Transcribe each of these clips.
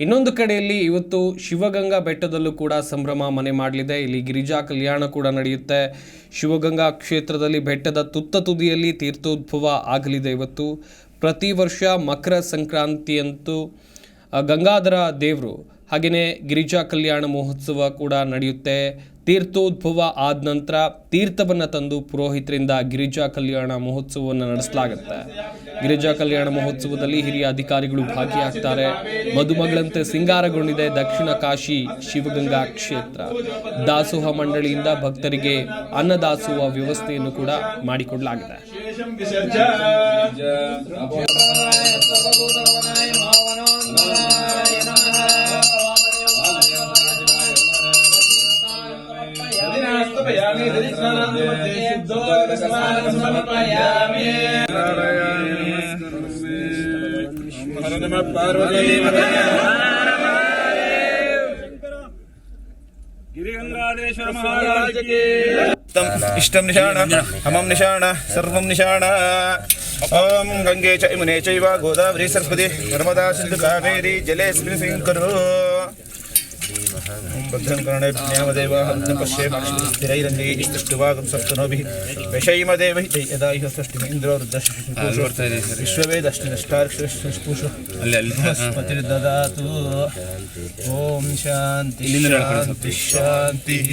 ಇನ್ನೊಂದು ಕಡೆಯಲ್ಲಿ ಇವತ್ತು ಶಿವಗಂಗಾ ಬೆಟ್ಟದಲ್ಲೂ ಕೂಡ ಸಂಭ್ರಮ ಮನೆ ಮಾಡಲಿದೆ. ಇಲ್ಲಿ ಗಿರಿಜಾ ಕಲ್ಯಾಣ ಕೂಡ ನಡೆಯುತ್ತೆ. ಶಿವಗಂಗಾ ಕ್ಷೇತ್ರದಲ್ಲಿ ಬೆಟ್ಟದ ತುತ್ತ ತುದಿಯಲ್ಲಿ ತೀರ್ಥೋದ್ಭವ ಆಗಲಿದೆ ಇವತ್ತು. ಪ್ರತಿ ವರ್ಷ ಮಕರ ಸಂಕ್ರಾಂತಿಯಂತೂ ಗಂಗಾಧರ ದೇವರು ಹಾಗೆಯೇ ಗಿರಿಜಾ ಕಲ್ಯಾಣ ಮಹೋತ್ಸವ ಕೂಡ ನಡೆಯುತ್ತೆ. ತೀರ್ಥೋದ್ಭವ ಆದ ನಂತರ ತೀರ್ಥವನ್ನು ತಂದು ಪುರೋಹಿತರಿಂದ ಗಿರಿಜಾ ಕಲ್ಯಾಣ ಮಹೋತ್ಸವವನ್ನು ನಡೆಸಲಾಗುತ್ತೆ. ಗಿರಿಜಾ ಕಲ್ಯಾಣ ಮಹೋತ್ಸವದಲ್ಲಿ ಹಿರಿಯ ಅಧಿಕಾರಿಗಳು ಭಾಗಿಯಾಗ್ತಾರೆ. ಮದುಮಗಳಂತೆ ಸಿಂಗಾರಗೊಂಡಿದೆ ದಕ್ಷಿಣ ಕಾಶಿ ಶಿವಗಂಗಾ ಕ್ಷೇತ್ರ. ದಾಸೋಹ ಮಂಡಳಿಯಿಂದ ಭಕ್ತರಿಗೆ ಅನ್ನದಾಸೋಹ ವ್ಯವಸ್ಥೆಯನ್ನು ಕೂಡ ಮಾಡಿಕೊಡಲಾಗಿದೆ. समर्पयामि नमः निशाण हमं निशाण सर्वं निशाण ॐ गङ्गे च चैव गोदावरी सरस्वती नर्मदा सिन्धु कावेरी जलेऽस्मिन् सिङ्कुरु ॐ भद्रं कर्णेभ्यामदेवाः भद्रं पश्येमाक्षिरैरङ्गै इष्टुवागं सप्तनोभिः विषयमदेव हि यदा इह षष्टिमेन्द्रो वृद्धश्पूषो विश्ववेदष्टिनष्टार्क्षपुषो ददातु ॐ शान्ति शान्ति शान्तिः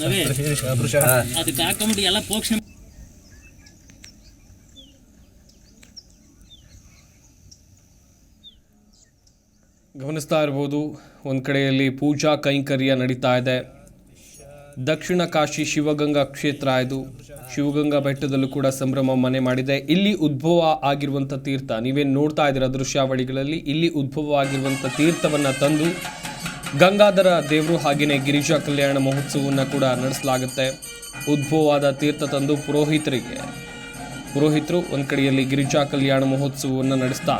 पुरुषः ಅದಕ್ಕೆ ಹಾಕೊಂಬಿಟ್ಟು ಎಲ್ಲ ಪೋಕ್ಷಣೆ ಗಮನಿಸ್ತಾ ಇರ್ಬೋದು, ಒಂದು ಕಡೆಯಲ್ಲಿ ಪೂಜಾ ಕೈಂಕರ್ಯ ನಡೀತಾ ಇದೆ. ದಕ್ಷಿಣ ಕಾಶಿ ಶಿವಗಂಗಾ ಕ್ಷೇತ್ರ ಇದು. ಶಿವಗಂಗಾ ಬೆಟ್ಟದಲ್ಲೂ ಕೂಡ ಸಂಭ್ರಮ ಮನೆ ಮಾಡಿದೆ. ಇಲ್ಲಿ ಉದ್ಭವ ಆಗಿರುವಂಥ ತೀರ್ಥ, ನೀವೇನು ನೋಡ್ತಾ ಇದ್ದೀರ ದೃಶ್ಯಾವಳಿಗಳಲ್ಲಿ, ಇಲ್ಲಿ ಉದ್ಭವ ಆಗಿರುವಂಥ ತೀರ್ಥವನ್ನು ತಂದು ಗಂಗಾಧರ ದೇವರು ಹಾಗೆಯೇ ಗಿರಿಜಾ ಕಲ್ಯಾಣ ಮಹೋತ್ಸವವನ್ನು ಕೂಡ ನಡೆಸಲಾಗುತ್ತೆ. ಉದ್ಭವವಾದ ತೀರ್ಥ ತಂದು ಪುರೋಹಿತರಿಗೆ. ಪುರೋಹಿತರು ಒಂದು ಕಡೆಯಲ್ಲಿ ಗಿರಿಜಾ ಕಲ್ಯಾಣ ಮಹೋತ್ಸವವನ್ನು ನಡೆಸ್ತಾ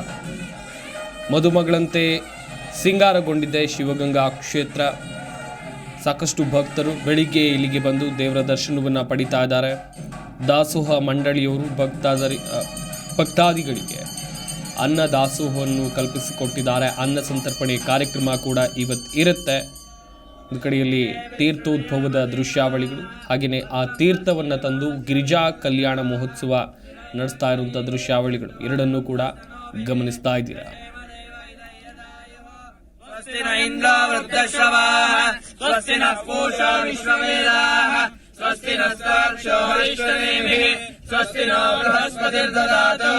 ಮದುಮಗಳಂತೆ ಸಿಂಗಾರಗೊಂಡಿದೆ ಶಿವಗಂಗಾ ಕ್ಷೇತ್ರ. ಸಾಕಷ್ಟು ಭಕ್ತರು ಬೆಳಿಗ್ಗೆ ಇಲ್ಲಿಗೆ ಬಂದು ದೇವರ ದರ್ಶನವನ್ನು ಪಡಿತಾ ಇದ್ದಾರೆ. ದಾಸೋಹ ಮಂಡಳಿಯವರು ಭಕ್ತಾದರಿ ಭಕ್ತಾದಿಗಳಿಗೆ ಅನ್ನ ದಾಸೋಹವನ್ನು ಕಲ್ಪಿಸಿಕೊಟ್ಟಿದ್ದಾರೆ. ಅನ್ನ ಸಂತರ್ಪಣೆ ಕಾರ್ಯಕ್ರಮ ಕೂಡ ಇವತ್ತು ಇರುತ್ತೆ. ಒಂದು ಕಡೆಯಲ್ಲಿ ತೀರ್ಥೋದ್ಭವದ ದೃಶ್ಯಾವಳಿಗಳು ಹಾಗೆಯೇ ಆ ತೀರ್ಥವನ್ನು ತಂದು ಗಿರಿಜಾ ಕಲ್ಯಾಣ ಮಹೋತ್ಸವ ನಡೆಸ್ತಾ ಇರುವಂಥ ದೃಶ್ಯಾವಳಿಗಳು. ಎರಡನ್ನೂ ಕೂಡ ಗಮನಿಸ್ತಾ ಇದ್ದೀರಾ? न इन्द्रो वृद्धश्रवाः स्वस्ति नः पूषा विश्ववेदाः स्वस्ति नस्ताक्षो हरिष्ठनेमिः स्वस्ति नो बृहस्पतिर्ददातु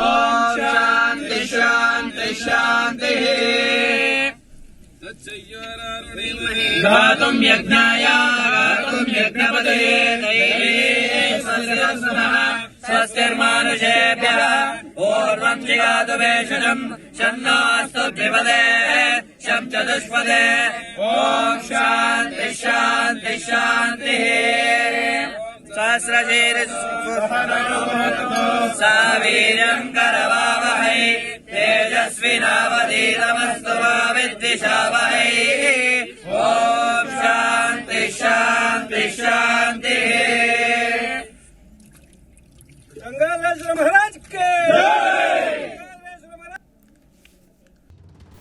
ॐ शान्ति शान्ति शान्तिः गातुम् यज्ञाय गातुम् यज्ञपदे दैवे स्वस्य स्मः स्वस्तिर्मानुषेभ्यः पूर्वम् जिगातु वेषजम् शन्नास्तु द्विपदे शम् चतुष्पदे ॐ शान्ति शान्ति शान्तिः सहस्रशीर सा वीर्यम् करवावहै तेजस्विनावधीतमस्तु मा विद्विषावहै ॐ शान्ति शान्ति शान्तिः